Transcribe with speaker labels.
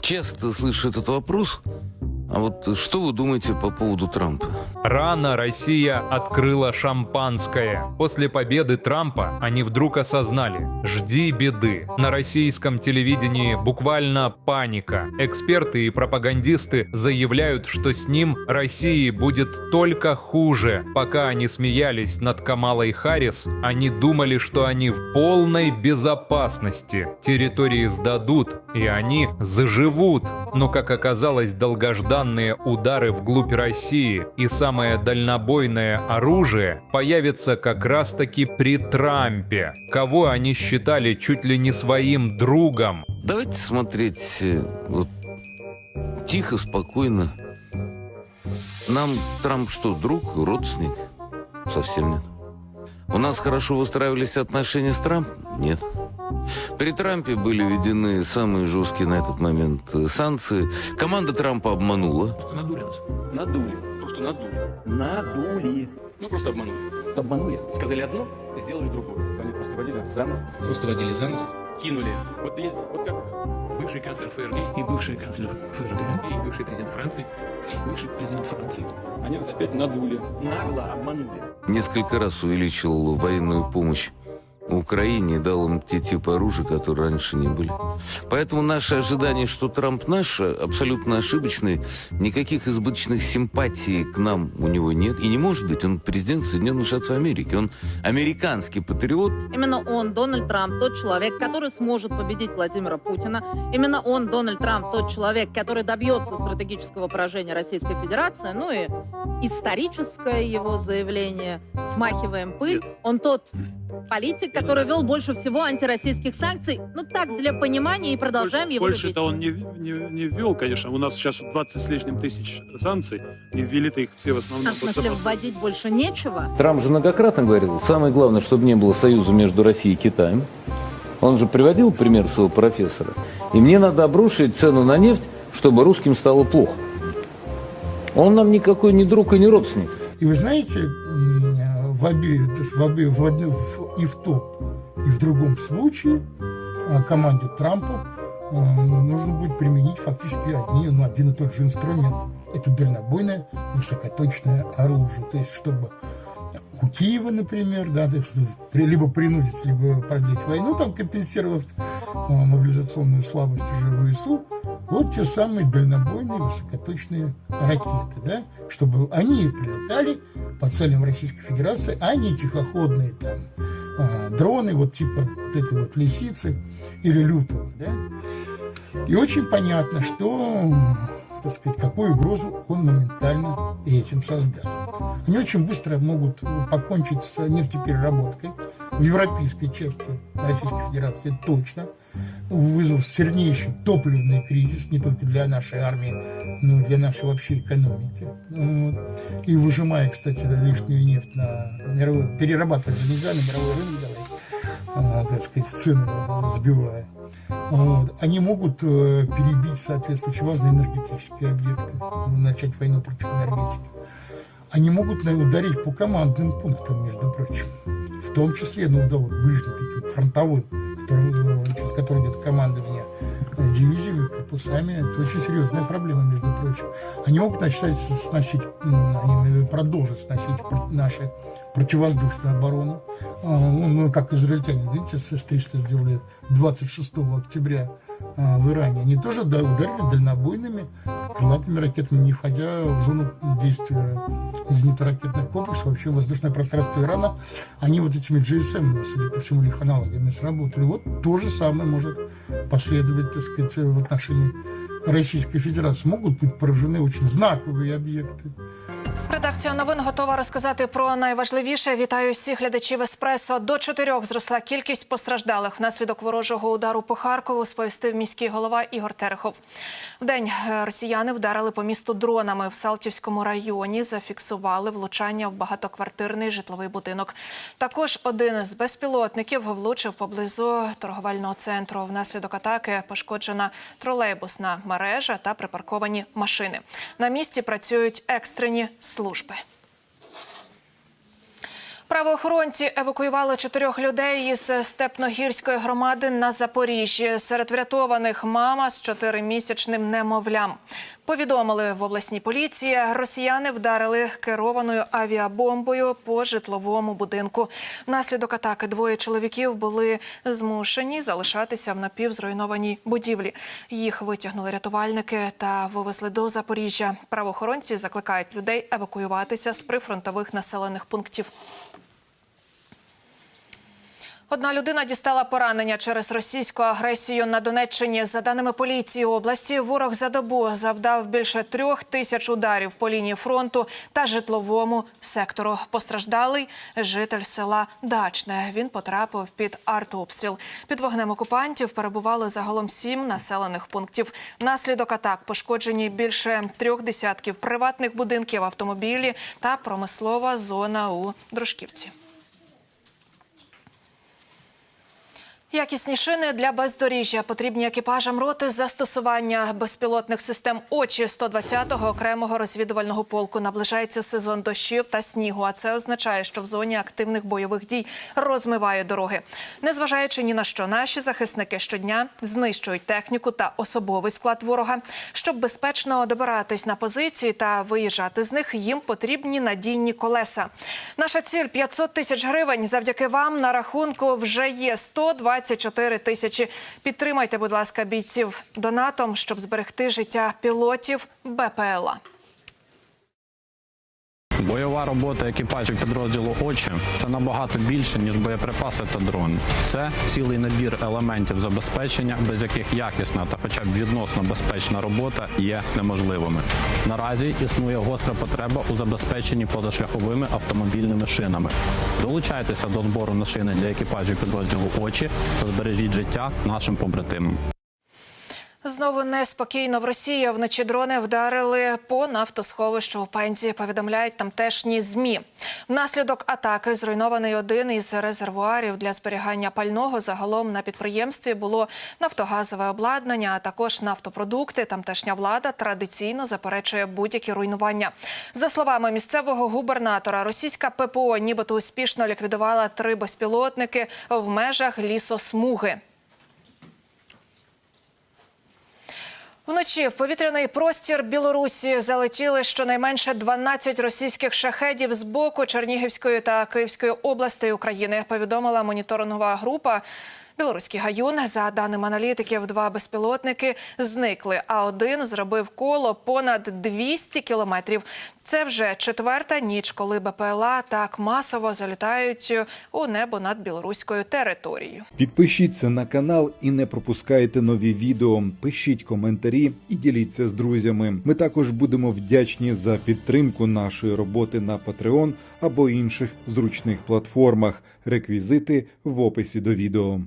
Speaker 1: Часто слышу этот вопрос. А вот что вы думаете по поводу Трампа?
Speaker 2: Рано Россия открыла шампанское. После победы Трампа они вдруг осознали – жди беды. На российском телевидении буквально паника. Эксперты и пропагандисты заявляют, что с ним России будет только хуже. Пока они смеялись над Камалой Харрис, они думали, что они в полной безопасности. Территории сдадут, и они заживут. Но, как оказалось, долгожданные удары вглубь России и самое дальнобойное оружие появятся как раз-таки при Трампе, кого они считали чуть ли не своим другом.
Speaker 1: Давайте смотреть э, вот тихо, спокойно. Нам Трамп что, друг, родственник? Совсем нет. У нас хорошо выстраивались отношения с Трампом? Нет. При Трампе были введены самые жесткие на этот момент э, санкции. Команда Трампа обманула.
Speaker 3: Просто надули нас.
Speaker 4: Надули.
Speaker 3: Просто надули.
Speaker 4: Надули.
Speaker 3: Ну, просто обманули.
Speaker 4: Обманули.
Speaker 3: Сказали одно, сделали другое. Они просто водили нас за нос. Просто водили за нос. Кинули. Вот, я, вот как бывший канцлер ФРГ
Speaker 4: И бывший канцлер ФРГ.
Speaker 3: и бывший президент Франции.
Speaker 4: Бывший президент Франции.
Speaker 3: Они нас опять надули.
Speaker 4: Нагло обманули.
Speaker 1: Несколько раз увеличил военную помощь Украине и дал им те типы оружия, которые раньше не были. Поэтому наши ожидания, что Трамп наш, абсолютно ошибочные. Никаких избыточных симпатий к нам у него нет. И не может быть. Он президент Соединенных Штатов Америки. Он американский патриот.
Speaker 5: Именно он, Дональд Трамп, тот человек, который сможет победить Владимира Путина. Именно он, Дональд Трамп, тот человек, который добьется стратегического поражения Российской Федерации. Ну и историческое его заявление «Смахиваем пыль». Он тот политик, который вел больше всего антироссийских санкций. Ну так, для понимания, и продолжаем его любить.
Speaker 6: Больше-то он не, не, не ввел, конечно. У нас сейчас 20 с лишним тысяч санкций, и ввели-то их все в основном.
Speaker 5: А в смысле, вводить больше нечего?
Speaker 1: Трамп же многократно говорил, самое главное, чтобы не было союза между Россией и Китаем. Он же приводил пример своего профессора. И мне надо обрушить цену на нефть, чтобы русским стало плохо. Он нам никакой не друг и не родственник.
Speaker 7: И вы знаете, э, в обе, в обе, в одну- в- и в том, и в другом случае э, команде Трампа э, нужно будет применить фактически одни, ну, один и тот же инструмент. Это дальнобойное высокоточное оружие. То есть, чтобы у Киева, например, да, ну, либо принудить, либо продлить войну, там компенсировав э, мобилизационную слабость уже ВСУ, вот те самые дальнобойные высокоточные ракеты, да, чтобы они прилетали по целям Российской Федерации, а не тихоходные там дроны, вот типа вот этой вот лисицы или лютого, да. И очень понятно, что, так сказать, какую угрозу он моментально этим создаст. Они очень быстро могут покончить с нефтепереработкой в европейской части Российской Федерации точно, вызвав сильнейший топливный кризис не только для нашей армии, но и для нашей вообще экономики. И выжимая, кстати, лишнюю нефть на мировой, перерабатывая нельзя на мировой рынок давать, а, так сказать, цены сбивая. Вот. Они могут э, перебить соответствующие важные энергетические объекты, начать войну против энергетики. Они могут ударить по командным пунктам, между прочим. В том числе, ну да, вот ближним таким фронтовым, которым, э, через который идет командование э, дивизиями, корпусами. Это очень серьезная проблема, между прочим. Они могут начать сносить, они продолжат сносить наши противовоздушную оборону. А, Ну, ну, как израильтяне, видите, С-300 сделали 26 октября в Иране. Они тоже да, ударили дальнобойными крылатыми ракетами, не входя в зону действия зенитно-ракетных комплексов, вообще воздушное пространство Ирана. Они вот этими GSM, судя по всему, их аналогами сработали. Вот то же самое может последовать, так сказать, в отношении Российской Федерации. Могут быть поражены очень знаковые объекты.
Speaker 8: Редакція новин готова розказати про найважливіше. Вітаю всіх глядачів еспресо. До чотирьох зросла кількість постраждалих внаслідок ворожого удару по Харкову. Сповістив міський голова Ігор Терехов. Вдень е, росіяни вдарили по місту дронами в Салтівському районі. Зафіксували влучання в багатоквартирний житловий будинок. Також один з безпілотників влучив поблизу торговельного центру. Внаслідок атаки пошкоджена тролейбусна мережа та припарковані машини. На місці працюють екстрені служби служби. Правоохоронці евакуювали чотирьох людей із Степногірської громади на Запоріжжі. Серед врятованих мама з чотиримісячним немовлям. Повідомили в обласній поліції, росіяни вдарили керованою авіабомбою по житловому будинку. Внаслідок атаки двоє чоловіків були змушені залишатися в напівзруйнованій будівлі. Їх витягнули рятувальники та вивезли до Запоріжжя. Правоохоронці закликають людей евакуюватися з прифронтових населених пунктів. Одна людина дістала поранення через російську агресію на Донеччині. За даними поліції області, ворог за добу завдав більше трьох тисяч ударів по лінії фронту та житловому сектору. Постраждалий житель села Дачне. Він потрапив під артобстріл. Під вогнем окупантів перебували загалом сім населених пунктів. Внаслідок атак пошкоджені більше трьох десятків приватних будинків, автомобілі та промислова зона у Дружківці. Якісні шини для бездоріжжя потрібні екіпажам роти застосування безпілотних систем очі 120-го окремого розвідувального полку. Наближається сезон дощів та снігу. А це означає, що в зоні активних бойових дій розмиває дороги. Незважаючи ні на що, наші захисники щодня знищують техніку та особовий склад ворога. Щоб безпечно добиратись на позиції та виїжджати з них, їм потрібні надійні колеса. Наша ціль 500 тисяч гривень. Завдяки вам на рахунку вже є 120 24 тисячі. Підтримайте, будь ласка, бійців донатом, щоб зберегти життя пілотів БПЛА.
Speaker 9: Бойова робота екіпажів підрозділу очі це набагато більше ніж боєприпаси та дрони. Це цілий набір елементів забезпечення, без яких якісна та, хоча б відносно безпечна робота є неможливими. Наразі існує гостра потреба у забезпеченні позашляховими автомобільними шинами. Долучайтеся до збору на шини для екіпажів підрозділу очі та збережіть життя нашим побратимам.
Speaker 8: Знову неспокійно в Росії вночі дрони вдарили по нафтосховищу у Пензі. Повідомляють тамтешні змі. Внаслідок атаки зруйнований один із резервуарів для зберігання пального. Загалом на підприємстві було нафтогазове обладнання, а також нафтопродукти. Тамтешня влада традиційно заперечує будь-які руйнування. За словами місцевого губернатора, російська ППО нібито успішно ліквідувала три безпілотники в межах лісосмуги. Вночі в повітряний простір Білорусі залетіли щонайменше 12 російських шахедів з боку Чернігівської та Київської областей України. Повідомила моніторингова група. Білоруський гаюн, за даними аналітиків, два безпілотники зникли, а один зробив коло понад 200 кілометрів. Це вже четверта ніч, коли БПЛА так масово залітають у небо над білоруською територією.
Speaker 10: Підпишіться на канал і не пропускайте нові відео. Пишіть коментарі і діліться з друзями. Ми також будемо вдячні за підтримку нашої роботи на Patreon або інших зручних платформах. Реквізити в описі до відео.